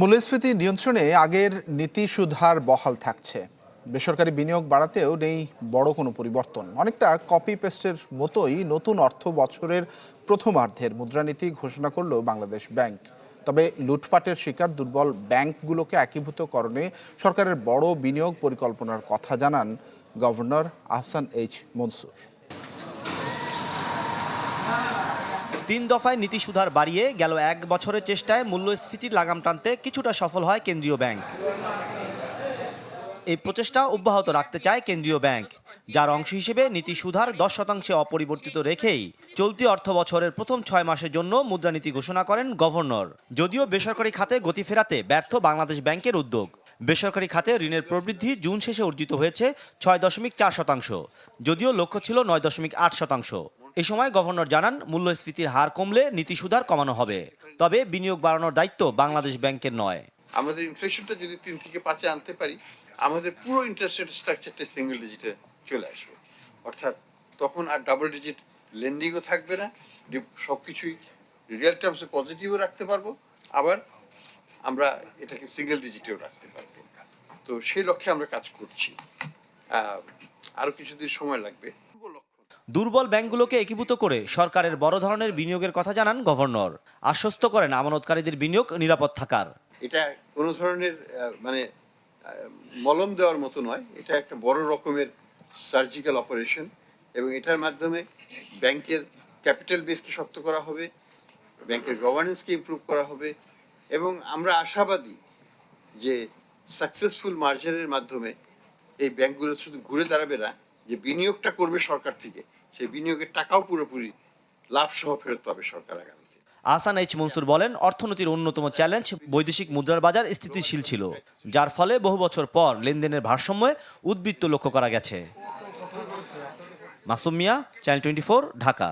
মূল্যস্ফীতি নিয়ন্ত্রণে আগের নীতি সুধার বহাল থাকছে। বেসরকারি বিনিয়োগ বাড়াতেও নেই বড় কোনো পরিবর্তন। অনেকটা কপি পেস্টের মতোই নতুন অর্থ বছরের প্রথমার্ধের মুদ্রানীতি ঘোষণা করল বাংলাদেশ ব্যাংক। তবে লুটপাটের শিকার দুর্বল ব্যাংকগুলোকে একীভূতকরণে সরকারের বড় বিনিয়োগ পরিকল্পনার কথা জানান গভর্নর আহসান এইচ মনসুর। তিন দফায় নীতি সুধার বাড়িয়ে গেল এক বছরের চেষ্টায় মূল্যস্ফীতির লাগাম টানতে কিছুটা সফল হয় কেন্দ্রীয় ব্যাংক। এই প্রচেষ্টা অব্যাহত রাখতে চায় কেন্দ্রীয় ব্যাংক, যার অংশ হিসেবে নীতি সুধার দশ শতাংশে অপরিবর্তিত রেখেই চলতি অর্থ বছরের প্রথম ছয় মাসের জন্য মুদ্রানীতি ঘোষণা করেন গভর্নর। যদিও বেসরকারি খাতে গতি ফেরাতে ব্যর্থ বাংলাদেশ ব্যাংকের উদ্যোগ। বেসরকারি খাতে ঋণের প্রবৃদ্ধি জুন শেষে অর্জিত হয়েছে ছয় দশমিক চার শতাংশ, যদিও লক্ষ্য ছিল নয় দশমিক আট শতাংশ। এ সময় গভর্নর জানান, মূল্যস্ফীতির হার কমলে নীতি সুধার কমানো হবে। তবে বিনিয়োগ বাড়ানোর দায়িত্ব বাংলাদেশ ব্যাংকের নয়। আমাদের ইনফ্লেশনটা যদি তিন থেকে পাঁচে আনতে পারি, আমাদের পুরো ইন্টারেস্ট রেট স্ট্রাকচারটা সিঙ্গেল ডিজিটে চলে আসবে। অর্থাৎ তখন আর ডাবল ডিজিট লেন্ডিংও থাকবে না সব কিছুই রিয়েল টার্মসে পজিটিভও রাখতে পারব, আবার আমরা এটাকে সিঙ্গেল ডিজিটেও রাখতে পারব। তো সেই লক্ষ্যে আমরা কাজ করছি। আরও আরও কিছুদিন সময় লাগবে। দুর্বল ব্যাংকগুলোকে একীভূত করে সরকারের বড় ধরনের বিনিয়োগের কথা জানান গভর্নর। আশ্বস্ত করেন আমানতকারীদের বিনিয়োগ নিরাপদ থাকার। এটা কোনো ধরনের মানে মলম দেওয়ার মতো নয়। এটা একটা বড় রকমের সার্জিক্যাল অপারেশন এবং এটার মাধ্যমে ব্যাংকের ক্যাপিটাল বেসকে শক্ত করা হবে, ব্যাংকের গভর্নেন্সকে ইমপ্রুভ করা হবে এবং আমরা আশাবাদী যে সাকসেসফুল মার্জারের মাধ্যমে এই ব্যাংকগুলো শুধু ঘুরে দাঁড়াবে না যে বিনিয়োগটা করবে সরকার থেকে, সেই বিনিয়োগের টাকাও পুরোপুরি লাভ সহ ফেরত পাবে সরকার আগামীতে। আহসান এইচ মনসুর বলেন, অর্থনীতির অন্যতম চ্যালেঞ্জ বৈদেশিক মুদ্রার বাজার স্থিতিশীল ছিল, যার ফলে বহু বছর পর লেনদেনের ভারসাম্যে উদ্বৃত্ত লক্ষ্য করা গেছে। Masum Mia, channel twenty Dhaka.